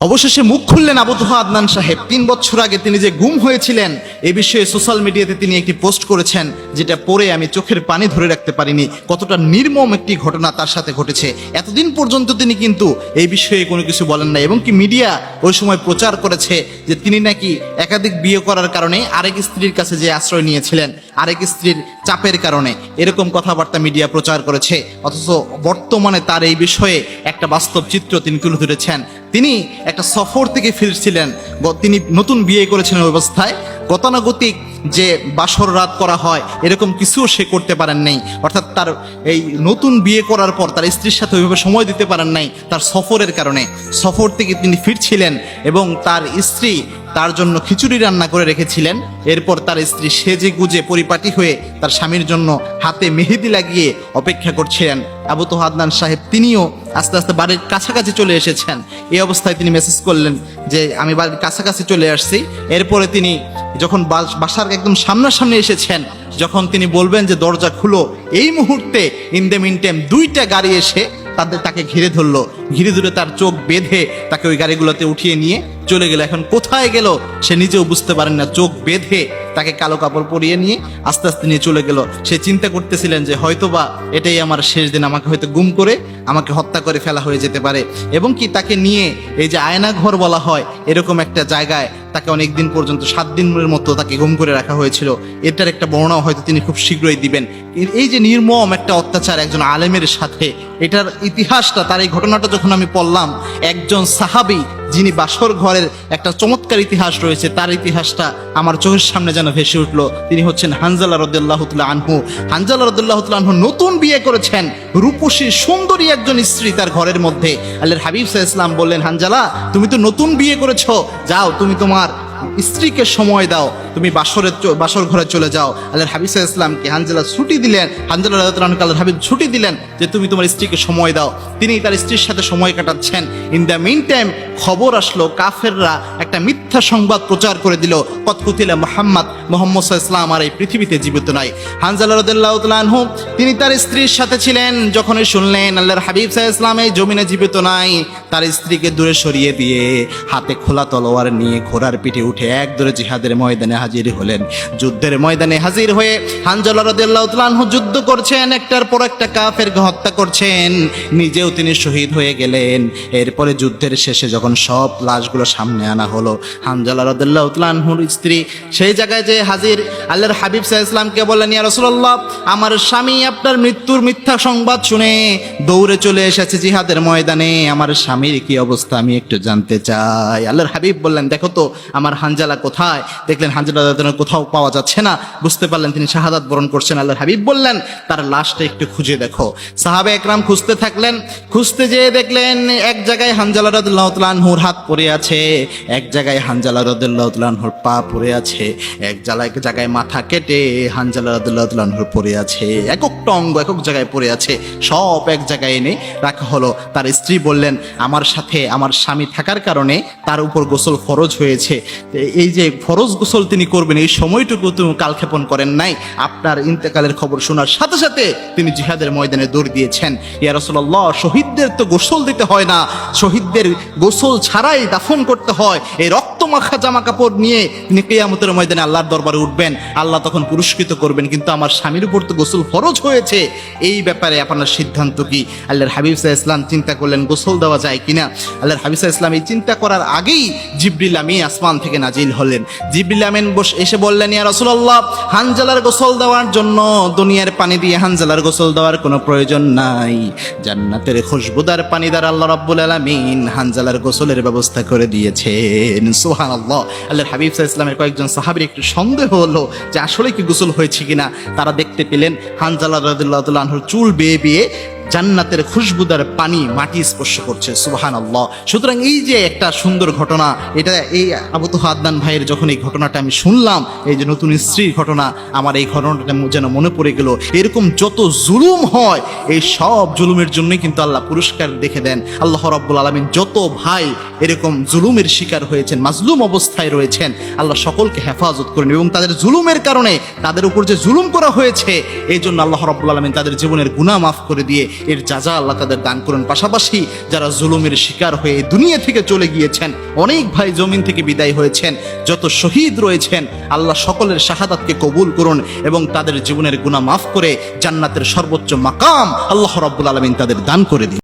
অবশেষে মুখ খুললেন আবু তোহা আদনান সাহেব। তিন বছর আগে তিনি যে গুম হয়েছিলেন, এ বিষয়ে সোশ্যাল মিডিয়াতে তিনি একটি পোস্ট করেছেন, যেটা পড়ে আমি চোখের পানি ধরে রাখতে পারিনি। কতটা নির্মম একটি ঘটনা তার সাথে ঘটেছে। এতদিন পর্যন্ত তিনি কিন্তু এই বিষয়ে কোনো কিছু বলেন না এবং কি মিডিয়া ওই সময় প্রচার করেছে যে তিনি নাকি একাধিক বিয়ে করার কারণে আরেক স্ত্রীর কাছে যে আশ্রয় নিয়েছিলেন, আরেক স্ত্রীর চাপের কারণে। এরকম কথাবার্তা মিডিয়া প্রচার করেছে, অথচ বর্তমানে তার এই বিষয়ে একটা বাস্তব চিত্র তিনি তুলে ধরেছেন। তিনি একটা সফর থেকে ফিরছিলেন। তিনি নতুন বিয়ে করেছিলেন অবস্থায়। গতানুগতিক যে বাসর রাত করা হয়, এরকম কিছুও সে করতে পারেন নাই। অর্থাৎ তার এই নতুন বিয়ে করার পর তার স্ত্রীর সাথে ওইভাবে সময় দিতে পারেন নাই তার সফরের কারণে। সফর থেকে তিনি ফিরছিলেন এবং তার স্ত্রী তার জন্য খিচুড়ি রান্না করে রেখেছিলেন। এরপর তার স্ত্রী সেজে গুজে পরিপাটি হয়ে তার স্বামীর জন্য হাতে মেহেদি লাগিয়ে অপেক্ষা করছিলেন। আবু তো হাদনান সাহেব তিনিও আস্তে আস্তে বাড়ির কাছাকাছি চলে এসেছেন। এই অবস্থায় তিনি মেসেজ করলেন যে, আমি বাড়ির কাছাকাছি চলে আসছি। এরপরে তিনি যখন বাস- বাসার একদম সামনাসামনি এসেছেন। যখন তিনি বলবেন যে, দরজা খুলো। এই মুহূর্তে ইন দ্য দুইটা গাড়ি এসে তাদের তাকে ঘিরে ধরলো। ঘিরে ধরে তার চোখ বেঁধে তাকে ওই গাড়িগুলোতে উঠিয়ে নিয়ে চলে গেল। এখন কোথায় গেল সে নিজেও বুঝতে পারেন না। চোখ বেঁধে তাকে কালো কাপড় পরিয়ে নিয়ে আস্তে আস্তে নিয়ে চলে গেল। সে চিন্তা করতেছিলেন যে, হয়তোবা এটাই আমার শেষ দিন। আমাকে হয়তো গুম করে, আমাকে হত্যা করে ফেলা হয়ে যেতে পারে। এবং কি তাকে নিয়ে এই যে আয়না ঘর বলা হয়, এরকম একটা জায়গায় তাকে অনেক দিন পর্যন্ত, সাত দিনের মতো তাকে গুম করে রাখা হয়েছিল। এটার একটা বর্ণনা হয়তো তিনি খুব শীঘ্রই দিবেন। এই যে নির্মম একটা অত্যাচার একজন আলেমের সাথে, এটার ইতিহাসটা, তার এই ঘটনাটা যখন আমি পড়লাম, একজন সাহাবি যিনি বাসর ঘরের একটা চমৎকার ইতিহাস রয়েছে, তার ইতিহাসটা আমার চোখের সামনে যেন ভেসে উঠল। তিনি হচ্ছেন হানজালা রদুল্লাহ আনহু। হানজালা রদুল্লাহ আনহু নতুন বিয়ে করেছেন। রূপসী, সুন্দরী একজন স্ত্রী তার ঘরের মধ্যে। আল্লাহর হাবিব সাহা ইসলাম বললেন, হানজালা, তুমি তো নতুন বিয়ে করেছ। যাও, তুমি তোমার স্ত্রীকে সময় দাও, তুমি বাসরের বাসর ঘরে চলে যাও। আল্লাহ হাবিব সাহা ইসলামকে হানজালা ছুটি দিলেন, হানজালা রাদিয়াল্লাহু আল্লাহর হাবিব ছুটি দিলেন যে তুমি তোমার স্ত্রীকে সময় দাও। তিনি তার স্ত্রীর সাথে সময় কাটাচ্ছেন। ইন দ্য মিন টাইম খবর আসলো, কাফেররা একটা মিথ্যা সংবাদ প্রচার করে দিল কতকুতিলা মোহাম্মদ মোহাম্মদ ইসলাম আর এই পৃথিবীতে জীবিত নাই। হানজালা আনহু, তিনি তার স্ত্রীর সাথে ছিলেন, যখনই শুনলেন আল্লাহর হাবিব আলাইহি ইসলাম এই জমিনে জীবিত নাই, তার স্ত্রীকে দূরে সরিয়ে দিয়ে হাতে খোলা তলোয়ার নিয়ে ঘোড়ার পিঠে উঠে এক দূরে জিহাদের ময়দানে হাজির হলেন। যুদ্ধের ময়দানে হাজির হয়ে হানজালা আনহু যুদ্ধ করছেন, একটার পর একটা কাফেরকে হত্যা করছেন। নিজেও তিনি শহীদ হয়ে গেলেন। এরপরে যুদ্ধের শেষে যখন সব লাশগুলো সামনে আনা হলো, হানজালা রাদিয়াল্লাহু তাআলা আনহুর স্ত্রী সেই জায়গায় যে হাজির। আল্লাহর হাবিব আলাইহি ইসলামকে বললেন, ইয়া রাসূলুল্লাহ, আমার স্বামী আপনার মৃত্যুর মিথ্যা সংবাদ শুনে দৌড়ে চলে এসেছে জিহাদের ময়দানে। আমার স্বামীর কি অবস্থা আমি একটু জানতে চাই। আল্লাহর হাবিব বললেন, দেখো তো, আমার হানজালা কোথায়? দেখলেন হানজালা কোথাও পাওয়া যাচ্ছে না। বুঝতে পারলেন তিনি শাহাদাত বরণ করছেন আল্লাহর হাবিব বললেন, তার লাশটা একটু খুঁজে দেখো। সাহাবে একরাম খুঁজতে থাকলেন, খুঁজতে যেয়ে দেখলেন এক জায়গায় হানজালা রাদিয়াল্লাহু তাআলা আনহুর হাত পড়ে আছে, এক জায়গায় হানজালা রাদিয়াল্লাহু তাআলা আনহুর পা পড়ে আছে, এক জায়গায় এক জায়গায় মাথা কেটে হানজালা রাদিয়াল্লাহু তাআলা আনহুর পড়ে আছে একক অঙ্গ একক জায়গায় পড়ে আছে, সব এক জায়গায় এনে রাখা হলো। তার স্ত্রী বললেন, আমার সাথে আমার স্বামী থাকার কারণে তার উপর গোসল ফরজ হয়েছে। এই যে ফরজ গোসল তিনি করবেন, এই সময়টুকু তিনি কালক্ষেপণ করেন নাই। আপনার ইন্তেকালের খবর শোনার সাথে সাথে তিনি জিহাদের ময়দানে দৌড় দিয়েছেন। ইয়া রাসূলুল্লাহ, শহীদদের তো গোসল দিতে হয় না। শহীদদের গোসল ছাড়াই দাফন করতে হয়। এই রক্ত মাখা জামা কাপড় নিয়ে তিনি কেয়ামতের ময়দানে আল্লাহর দরবারে উঠবেন, আল্লাহ তখন পুরস্কৃত করবেন, কিন্তু আমার স্বামীর উপর তো গোসল ফরজ হয়েছে। এই ব্যাপারে আপনার সিদ্ধান্ত কি? আল্লাহর হাবিব সাহা ইসলাম চিন্তা করলেন, গোসল দেওয়া যায় কিনা? আল্লাহর হাবিব সাহা ইসলাম এই চিন্তা করার আগেই জিব্রিল আসমান থেকে নাজিল হলেন। জিব্রিল বস এসে বললেন, ইয়া রাসূলুল্লাহ, হানজালার গোসল দেওয়ার জন্য দুনিয়ার পানি দিয়ে হানজালার গোসল দেওয়ার কোনো প্রয়োজন নাই। জান্নাতের খুশবুদার পানি দ্বারা আল্লাহ রাব্বুল আলামিন হানজালার গোসলের ব্যবস্থা করে দিয়েছেন। সুবহানাল্লাহ। আল্লাহর হাবিব সাহা ইসলামের কয়েকজন সাহাবির একটু সন্দেহ হলো যে আসলে কি গোসল হয়েছে কিনা। তারা দেখতে পেলেন হানজালা আনহর চুল বেয়ে বেয়ে জান্নাতের খুশবুদার পানি মাটি স্পর্শ করছে সুবাহান আল্লাহ সুতরাং এই যে একটা সুন্দর ঘটনা, এটা এই আবু তো আদনান ভাইয়ের যখন এই ঘটনাটা আমি শুনলাম, এই যে নতুন স্ত্রীর ঘটনা, আমার এই ঘটনাটা যেন মনে পড়ে গেল। এরকম যত জুলুম হয়, এই সব জুলুমের জন্যই কিন্তু আল্লাহ পুরস্কার দেখে দেন। আল্লাহ রাব্বুল আলমিন যত ভাই এরকম জুলুমের শিকার হয়েছেন, মাজলুম অবস্থায় রয়েছেন, আল্লাহ সকলকে হেফাজত করেন এবং তাদের জুলুমের কারণে তাদের উপর যে জুলুম করা হয়েছে এই জন্য আল্লাহ রাব্বুল আলমিন তাদের জীবনের গুণা মাফ করে দিয়ে এর যাজা আল্লাহ তাদের দান করুন। পাশাপাশি যারা জুলুমের শিকার হয়ে দুনিয়া থেকে চলে গিয়েছেন, অনেক ভাই জমিন থেকে বিদায় হয়েছেন, যত শহীদ রয়েছেন, আল্লাহ সকলের শাহাদাতকে কবুল করুন এবং তাদের জীবনের গুণা মাফ করে জান্নাতের সর্বোচ্চ মাকাম আল্লাহ রব্বুল আলমিন তাদের দান করে দিন।